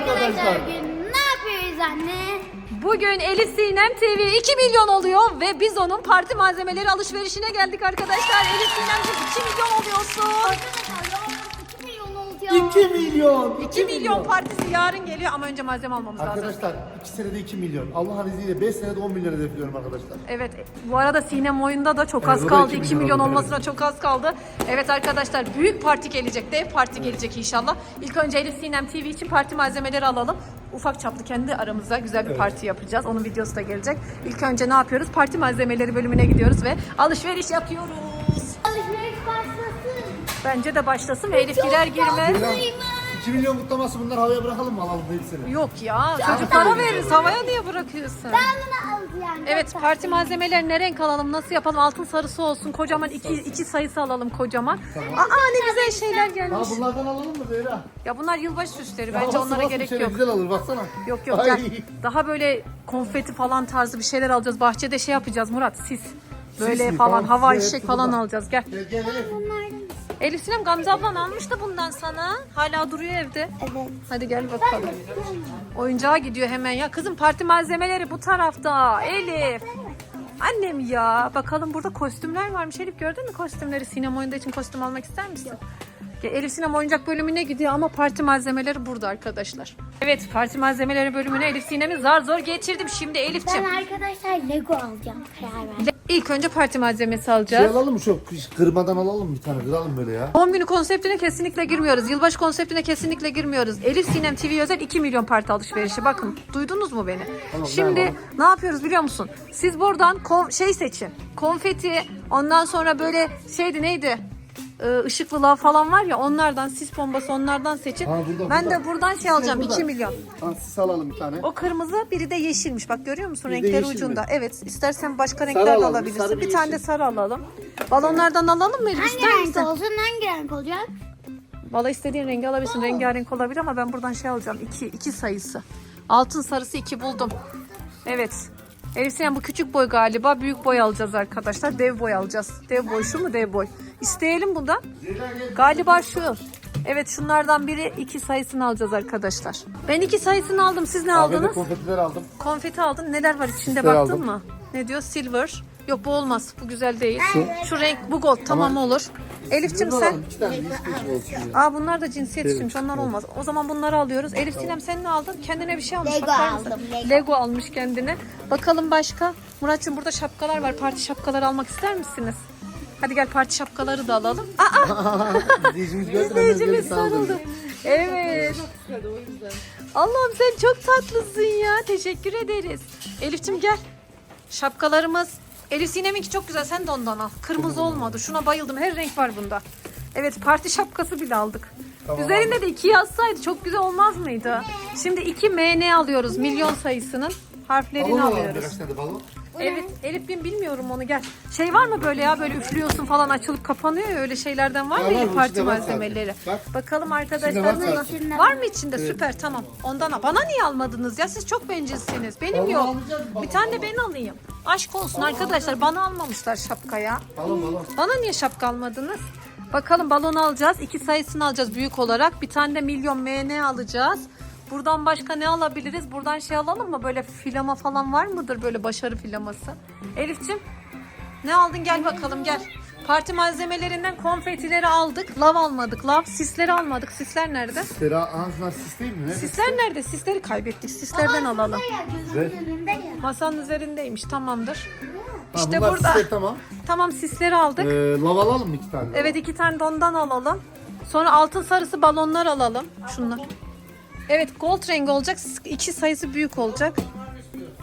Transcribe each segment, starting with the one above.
arkadaşlar. bugün ne yapıyoruz anne? Bugün Elif Sinem TV 2 milyon oluyor ve biz onun parti malzemeleri alışverişine geldik arkadaşlar. Elif Sinem'cim 2 milyon oluyorsun. Arkadaşlar ya 2 milyon oldu ya. 2 milyon. 2 milyon partisi yarın geliyor ama önce malzeme almamız lazım. Arkadaşlar 2 senede 2 milyon. Allah'ın izniyle 5 senede 10 milyon hedefliyorum arkadaşlar. Evet bu arada Sinem oyunda da çok Evet, az o da kaldı. 2 2 milyon milyon oldu, olmasına çok az kaldı. Evet arkadaşlar büyük parti gelecek. Dev parti gelecek inşallah. İlk önce Elif Sinem TV için parti malzemeleri alalım. Ufak çaplı kendi aramızda güzel bir parti yapacağız. Onun videosu da gelecek. İlk önce ne yapıyoruz? Parti malzemeleri bölümüne gidiyoruz ve alışveriş yapıyoruz. Alışveriş başlasın. Bence de başlasın ve Elif girer girmez. Bilal, 2 milyon kutlaması bunlar havaya bırakalım mı alalım hepsini? Yok ya çocuklara veririz. Havaya niye bırakıyorsun? Ben bunu alacağım. Evet parti malzemeleri ne renk alalım nasıl yapalım altın sarısı olsun kocaman iki, iki sayısı alalım kocaman. Aa ne güzel şeyler Ha gelmiş. bunlardan alalım mı Zehra? Ya bunlar yılbaşı süsleri bence Havası onlara basın gerek şöyle yok. Güzel olur baksana. Yok yok Ay. gel. Daha böyle konfeti falan tarzı bir şeyler alacağız. Bahçede şey yapacağız Murat sis. Böyle mi? falan Tamam, hava fişek hep falan alacağız gel. Gel gel Elif. Elif Sinem Gamze ablan almıştı bundan sana. Hala duruyor evde. Evet. Hadi gel bakalım. Oyuncağa gidiyor hemen ya. Kızım parti malzemeleri bu tarafta. Elif. Annem ya. Bakalım burada kostümler varmış. Elif gördün mü kostümleri? Sinem oyunda için kostüm almak ister misin? Ya Elif Sinem oyuncak bölümüne gidiyor ama parti malzemeleri burada arkadaşlar. Evet parti malzemeleri bölümüne Elif Sinem'i zar zor getirdim. Şimdi Ben Elif'ciğim arkadaşlar Lego alacağım karar verdim. İlk önce parti malzemesi Şey alacağız. alalım mı şu kırmadan alalım bir tane kıralım böyle ya. Doğum günü konseptine kesinlikle girmiyoruz. Yılbaşı konseptine kesinlikle girmiyoruz. Elif Sinem TV özel 2 milyon parti alışverişi. Bakın duydunuz mu beni? Tamam, Şimdi ne ne yapıyoruz biliyor musun? Siz buradan kon- şey seçin. Konfeti ondan sonra böyle şeydi neydi? Ee, ışıklı lav falan var ya onlardan sis bombası onlardan seçin. Ha, burada, ben burada. de buradan şey alacağım burada. 2 milyon. Ha siz alalım bir tane. O kırmızı biri de yeşilmiş. Bak görüyor musun Bir de renkleri yeşil mi? ucunda. Evet istersen başka renkler de alabilirsin. sarı, bir bir tane de sarı alalım. Balonlardan alalım mı Elif Hangi ister renk misin? olsun hangi renk olacak? Valla istediğin rengi alabilirsin. Rengarenk olabilir ama ben buradan şey alacağım. 2 2 sayısı. Altın sarısı 2 buldum. Evet. Elif Sinem bu küçük boy galiba. Büyük boy alacağız arkadaşlar. Dev boy alacağız. Dev boy şu mu dev boy? İsteyelim bundan. Galiba şu. Evet şunlardan biri iki sayısını alacağız arkadaşlar. Ben iki sayısını aldım. Siz ne Abi de aldınız? konfetiler aldım. Konfeti aldın. Neler var içinde Süsler baktın aldım. mı? Ne diyor? Silver. Yok bu olmaz. Bu güzel değil. Şu, renk bu gold. Tamam olur. Elifçim Bunu sen. Aa bunlar da cinsiyet içinmiş. Onlar olmaz. O zaman bunları alıyoruz. Elif Sinem sen ne aldın? Kendine bir şey almış. Lego Bakar mısın? aldım, Lego. Lego almış kendine. Bakalım başka. Muratçım burada şapkalar var. Parti şapkaları almak ister misiniz? Hadi gel parti şapkaları da alalım. Aa İzleyicimiz gördü izleyicimiz sarıldı. Evet. Allah'ım sen çok tatlısın ya. Teşekkür ederiz. Elif'cim gel. Şapkalarımız. Elif Sinem'inki çok güzel. Sen de ondan al. Kırmızı olmadı. Şuna bayıldım. Her renk var bunda. Evet parti şapkası bile aldık. Tamam, Üzerinde de iki yazsaydı çok güzel olmaz mıydı? Şimdi iki MN alıyoruz. Milyon sayısının harflerini Balon alalım alıyoruz. birkaç tane balon. Evet Elif bin bilmiyorum onu gel. Şey var mı böyle ya böyle üflüyorsun falan açılıp kapanıyor ya öyle şeylerden var mı var, Elif parti var malzemeleri? Bak. Bakalım arkadaşlar. İçinde var zaten. Var mı içinde? Süper tamam. Ondan al. Bana niye almadınız ya? Siz çok bencilsiniz. Benim Balon yok. alacağız, Bir tane de ben alayım. Aşk olsun arkadaşlar. Bana almamışlar şapkaya. Balon balon. Bana niye şapka almadınız? Bakalım balon alacağız. İki sayısını alacağız büyük olarak. Bir tane de milyon MN alacağız. Buradan başka ne alabiliriz? Buradan şey alalım mı? Böyle filama falan var mıdır? Böyle başarı filaması. Elif'cim ne aldın? Gel bakalım gel. Parti malzemelerinden konfetileri aldık. Lav almadık. Lav. Sisleri almadık. Sisler nerede? Sera ağzına sis değil mi? Ne? Sisler nerede? Sisleri kaybettik. Sislerden alalım. Ya. Masanın üzerindeymiş. Tamamdır. Ha, İşte bunlar burada. sisler tamam. Tamam sisleri aldık. Ee, lav alalım mı iki tane? Evet iki tane de ondan alalım. Sonra altın sarısı balonlar alalım. Şunlar. Evet gold rengi olacak. İki sayısı büyük olacak.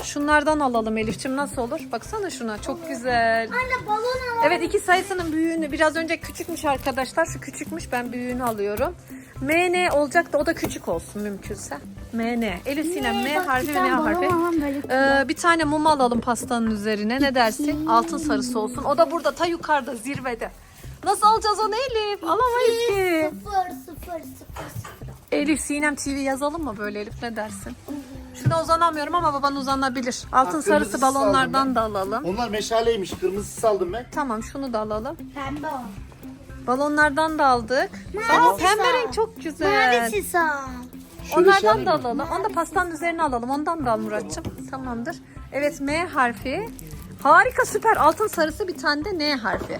Şunlardan alalım Elif'ciğim nasıl olur? Baksana şuna çok güzel. Anne balon al. Evet iki sayısının büyüğünü biraz önce küçükmüş arkadaşlar. Şu küçükmüş ben büyüğünü alıyorum. MN olacak da o da küçük olsun mümkünse. MN. Elif Sinem M harfi ve N harfi. alalım. Ee, bir tane mum alalım pastanın üzerine. Ne dersin? Altın sarısı olsun. O da burada ta yukarıda zirvede. Nasıl alacağız onu Elif? Alamayız ki. Sıfır sıfır sıfır sıfır. Elif Sinem TV yazalım mı böyle Elif ne dersin? Şuna uzanamıyorum ama baban uzanabilir. Altın Ha, sarısı kırmızısı balonlardan ben. da alalım. Onlar meşaleymiş. Kırmızısı aldım ben. Tamam şunu da alalım. Pembe o. Balonlardan da aldık. Aa, pembe sisal. renk çok güzel. Mavi sisal. Şöyle Onlardan da alayım alalım. Onu da pastanın üzerine alalım. Ondan da al Muratçım. Tamamdır. Evet M harfi. Harika süper. Altın sarısı bir tane de N harfi.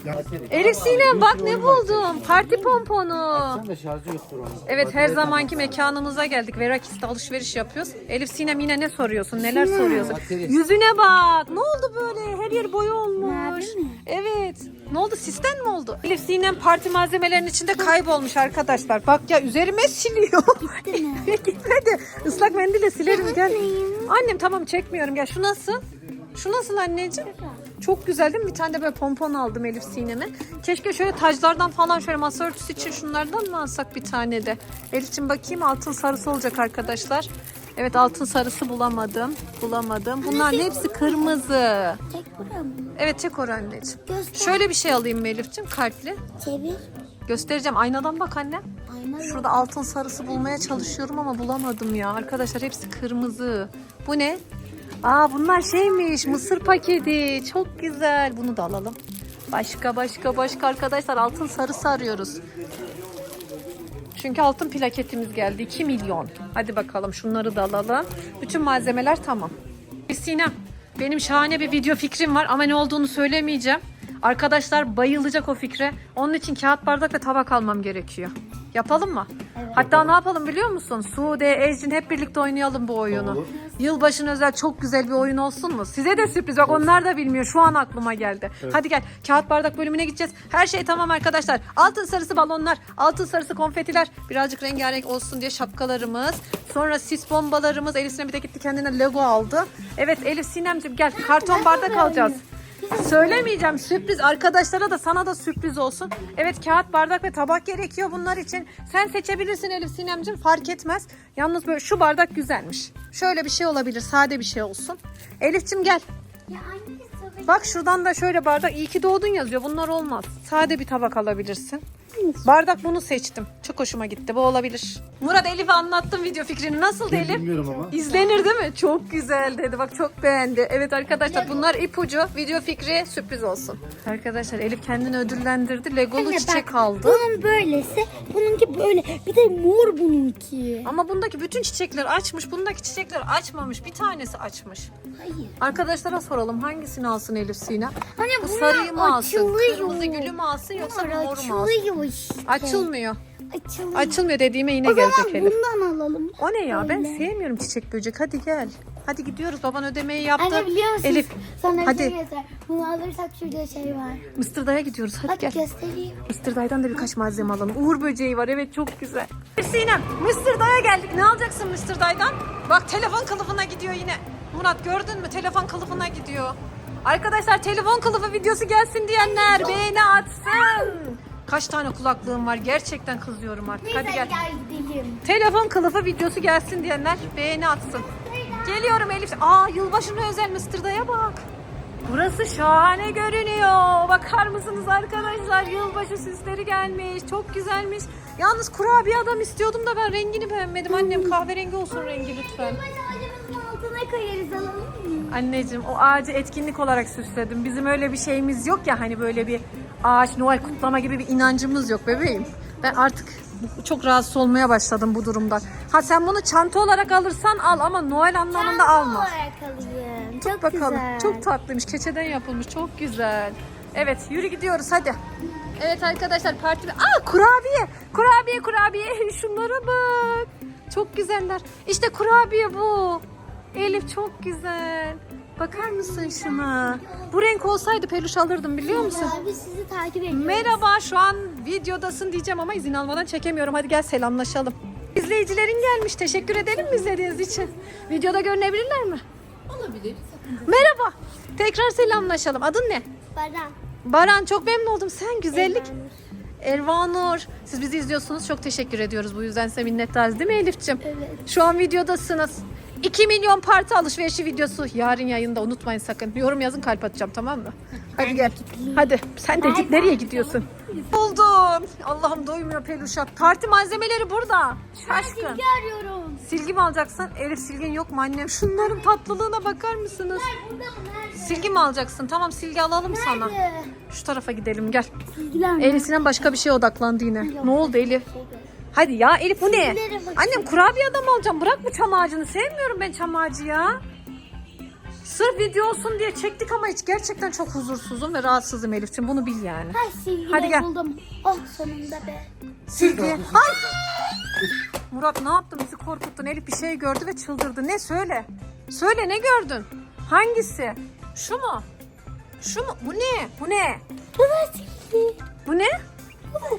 Elif Sinem bak ne buldum. Parti pomponu. Sen de şarjı yoktur onun. Evet her zamanki mekanımıza geldik. Verakis'te alışveriş yapıyoruz. Elif Sinem yine ne soruyorsun? Neler soruyorsun? Yüzüne bak. Ne oldu böyle? Her yer boya olmuş. Evet. Ne oldu? Sisten mi oldu? Elif Sinem parti malzemelerinin içinde kaybolmuş arkadaşlar. Bak ya üzerime siliyor. Gitti mi? Gitmedi. Islak mendille silerim gel. Annem tamam çekmiyorum gel. Şu nasıl? Şu nasıl anneciğim? Çok güzel değil mi? Bir tane de böyle pompon aldım Elif Sinem'e. Keşke şöyle taclardan falan şöyle masa örtüsü için şunlardan mı alsak bir tane de? Elif'ciğim bakayım altın sarısı olacak arkadaşlar. Evet altın sarısı bulamadım. Bulamadım. Bunların hepsi kırmızı. Evet çek oraya anneciğim. Göster. Şöyle bir şey alayım Elif'ciğim kalpli. Çevir. Göstereceğim. Aynadan bak anne. Yok. Şurada altın sarısı bulmaya çalışıyorum ama bulamadım ya. Arkadaşlar hepsi kırmızı. Bu ne? Aa bunlar şeymiş mısır paketi. Çok güzel. Bunu da alalım. Başka başka başka arkadaşlar altın sarısı arıyoruz. Çünkü altın plaketimiz geldi. 2 milyon. Hadi bakalım şunları da alalım. Bütün malzemeler tamam. Sinem benim şahane bir video fikrim var ama ne olduğunu söylemeyeceğim. Arkadaşlar bayılacak o fikre. Onun için kağıt bardak ve tabak almam gerekiyor. Yapalım mı? Hatta ne yapalım biliyor musun? Sude, Ecrin hep birlikte oynayalım bu oyunu. Olur. Yılbaşına özel çok güzel bir oyun olsun mu? Size de sürpriz. Bak onlar da bilmiyor. Şu an aklıma geldi. Hadi gel. Kağıt bardak bölümüne gideceğiz. Her şey tamam arkadaşlar. Altın sarısı balonlar, altın sarısı konfetiler. Birazcık rengarenk olsun diye şapkalarımız. Sonra sis bombalarımız. Elif Sinem bir de gitti kendine Lego aldı. Evet Elif Sinemciğim gel. Karton bardak alacağız. Söylemeyeceğim sürpriz arkadaşlara da sana da sürpriz olsun. Evet kağıt bardak ve tabak gerekiyor bunlar için. Sen seçebilirsin Elif Sinemcim fark etmez. Yalnız böyle şu bardak güzelmiş. Şöyle bir şey olabilir sade bir şey olsun. Elif'cim gel. Ya anne. Bak şuradan da şöyle bardak iyi ki doğdun yazıyor. Bunlar olmaz. Sade bir tabak alabilirsin. Bardak bunu seçtim. Çok hoşuma gitti. Bu olabilir. Murat Elif'e anlattım video fikrini. Nasıl Elif? bilmiyorum ama. İzlenir değil mi? Çok güzel dedi. Bak çok beğendi. Evet arkadaşlar bunlar ipucu. Video fikri sürpriz olsun. Arkadaşlar Elif kendini ödüllendirdi. Legolu Anne çiçek bak, aldı. Bunun böylesi, bununki böyle. Bir de mor bununki. Ama bundaki bütün çiçekler açmış. Bundaki çiçekler açmamış. Bir tanesi açmış. Hayır. Arkadaşlara soralım hangisini alsın Elif Sinem? Anne Bu bunlar sarıyı mı alsın? açılıyor. Kırmızı gülü mü alsın yoksa Bunlar moru mu alsın? açılıyor Açılmıyor. Açılıyor. Açılmıyor dediğime yine O gelecek Elif. bundan alalım. O ne ya? Ben Öyle. sevmiyorum çiçek böcek. Hadi gel. Hadi gidiyoruz. Baban ödemeyi yaptı. Anne biliyor musun? Elif Sana hadi. bir şey göster. Bunu alırsak şurada şey var. Mıstırday'a gidiyoruz. Hadi Bak gel. göstereyim. Mısırday'dan da birkaç malzeme alalım. Uğur böceği var. Evet çok güzel. Sinem Mısırday'a geldik. Ne alacaksın Mısırday'dan? Bak telefon kılıfına gidiyor yine. Murat gördün mü? Telefon kılıfına gidiyor. Arkadaşlar telefon kılıfı videosu gelsin diyenler beğeni atsın. Kaç tane kulaklığım var? Gerçekten kızıyorum artık. Hadi gel. gidelim. Telefon kılıfı videosu gelsin diyenler beğeni atsın. Geliyorum Elif. Aa yılbaşına özel Mısırda'ya bak. Burası şahane görünüyor. Bakar mısınız arkadaşlar? Yılbaşı süsleri gelmiş. Çok güzelmiş. Yalnız kurabiye adam istiyordum da ben rengini beğenmedim. Annem kahverengi olsun rengi lütfen. Ağacımızın altına koyarız alalım mı? Anneciğim o ağacı etkinlik olarak süsledim. Bizim öyle bir şeyimiz yok ya hani böyle bir ağaç Noel kutlama gibi bir inancımız yok bebeğim. Ben artık çok rahatsız olmaya başladım bu durumdan. Ha sen bunu çanta olarak alırsan al ama Noel anlamında alma. olarak alayım. Çok Bakalım. güzel. Çok tatlıymış. Keçeden yapılmış. Çok güzel. Evet yürü gidiyoruz hadi. Evet arkadaşlar parti... Aa kurabiye. Kurabiye kurabiye. Şunlara bak. Çok güzeller. İşte kurabiye bu. Elif çok güzel. Bakar mısın şuna? Bu renk olsaydı peluş alırdım biliyor musun? Abi sizi takip ediyoruz. Merhaba şu an videodasın diyeceğim ama izin almadan çekemiyorum. Hadi gel selamlaşalım. İzleyicilerin gelmiş. Teşekkür edelim mi izlediğiniz için? Videoda görünebilirler mi? Olabilir. Merhaba. Tekrar selamlaşalım. Adın ne? Baran. Baran çok memnun oldum. Sen güzellik. Ervanur. Siz bizi izliyorsunuz. Çok teşekkür ediyoruz. Bu yüzden size minnettarız değil mi Elif'ciğim? Evet. Şu an videodasınız. 2 milyon parti alışverişi videosu. Yarın yayında unutmayın sakın. Yorum yazın kalp atacağım tamam mı? Hadi gel. Hadi sen de git. Nereye gidiyorsun? Buldum. Allah'ım doymuyor peluşa. Parti malzemeleri burada. Şaşkın. Silgi arıyorum. Silgi mi alacaksın? Elif silgin yok mu annem? Şunların tatlılığına bakar mısınız? Burada mı? Nerede? Silgi mi alacaksın? Tamam silgi alalım sana. Şu tarafa gidelim gel. Silgiler mi? Elif Sinem başka bir şeye odaklandı yine. Ne oldu Elif? Hadi ya Elif bu ne? Annem kurabiye adam alacağım. Bırak bu çam ağacını. Sevmiyorum ben çam ağacı ya. Sırf video olsun diye çektik ama hiç gerçekten çok huzursuzum ve rahatsızım Elif'ciğim. Bunu bil yani. Her şeyi Hadi gel. buldum. Oh sonunda be. Silgi. Ay! Murat ne yaptın? Bizi korkuttun. Elif bir şey gördü ve çıldırdı. Ne söyle? Söyle ne gördün? Hangisi? Şu mu? Şu mu? Bu ne? Bu ne? Baba silgi. Bu ne? Bunları al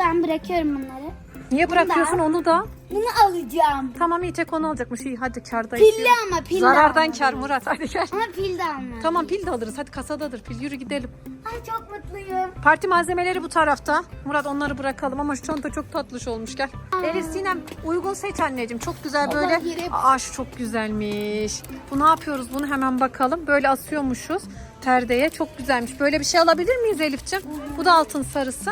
ben bırakıyorum bunları. Niye bırakıyorsun onu da? Bunu alacağım. Tamam iyi tek onu alacakmış. İyi hadi kardayız. Pilli ama pilli Zarardan almadım. kar Murat. Hadi gel. Ama pil de almadım. Tamam pil de alırız. Hadi kasadadır pil. Yürü gidelim. Ay çok mutluyum. Parti malzemeleri bu tarafta. Murat onları bırakalım ama şu çanta çok tatlış olmuş gel. Elif Sinem uygun seç anneciğim. Çok güzel böyle. Yere- Aa şu çok güzelmiş. Bu ne yapıyoruz bunu hemen bakalım. Böyle asıyormuşuz perdeye. Çok güzelmiş. Böyle bir şey alabilir miyiz Elif'ciğim? Bu da altın sarısı.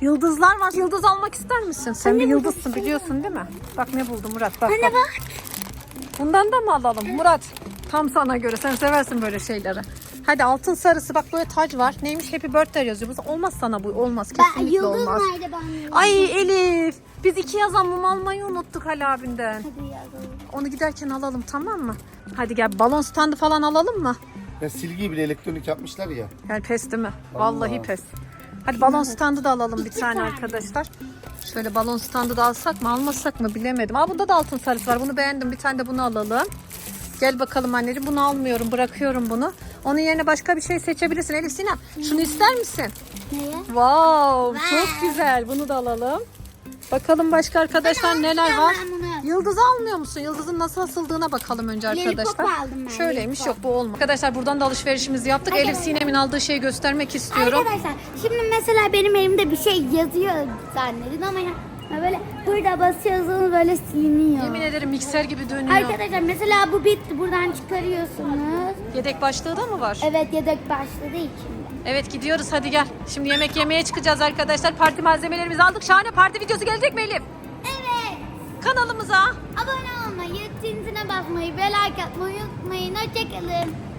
Yıldızlar var. Yıldız almak ister misin? Sen bir yıldızsın biliyorsun değil mi? Bak ne buldum Murat. Bak, Anne bak. bak. Bundan da mı alalım? Murat tam sana göre. Sen seversin böyle şeyleri. Hadi altın sarısı bak böyle tac var. Neymiş Happy Birthday yazıyor. Olmaz sana bu. Olmaz Ben kesinlikle yıldız olmaz. nerede ben? Ay Elif. Biz iki yazan mum almayı unuttuk Ali abinden. Hadi yazalım. Onu giderken alalım tamam mı? Hadi gel balon standı falan alalım mı? Ya silgiyi bile elektronik yapmışlar ya. Yani pes değil mi? Vallahi Allah. pes. Hadi balon standı da alalım bir tane arkadaşlar. Şöyle balon standı da alsak mı almasak mı bilemedim. Aa bunda da altın sarısı var. Bunu beğendim. Bir tane de bunu alalım. Gel bakalım anneciğim. Bunu almıyorum. Bırakıyorum bunu. Onun yerine başka bir şey seçebilirsin. Elif Sinem şunu ister misin? Neye? Wow, çok güzel. Bunu da alalım. Bakalım başka arkadaşlar neler var? Yıldızı almıyor musun? Yıldızın nasıl asıldığına bakalım önce Lollipop arkadaşlar. aldım ben, Şöyleymiş lollipop. yok bu olmaz. Arkadaşlar buradan da alışverişimizi yaptık. Elif. Sinem'in aldığı şeyi göstermek istiyorum. Arkadaşlar şimdi mesela benim elimde bir şey yazıyor zannedin ama ya böyle burada basıyorsunuz böyle siliniyor. Yemin ederim mikser gibi dönüyor. Arkadaşlar mesela bu bitti buradan çıkarıyorsunuz. Yedek başlığı da mı var? Evet yedek başladı içinde. Evet gidiyoruz hadi gel. Şimdi yemek yemeye çıkacağız arkadaşlar. Parti malzemelerimizi aldık. Şahane parti videosu gelecek mi Elif? Kanalımıza Abone olmayı, zincirine basmayı ve like atmayı unutmayın. Hoşçakalın.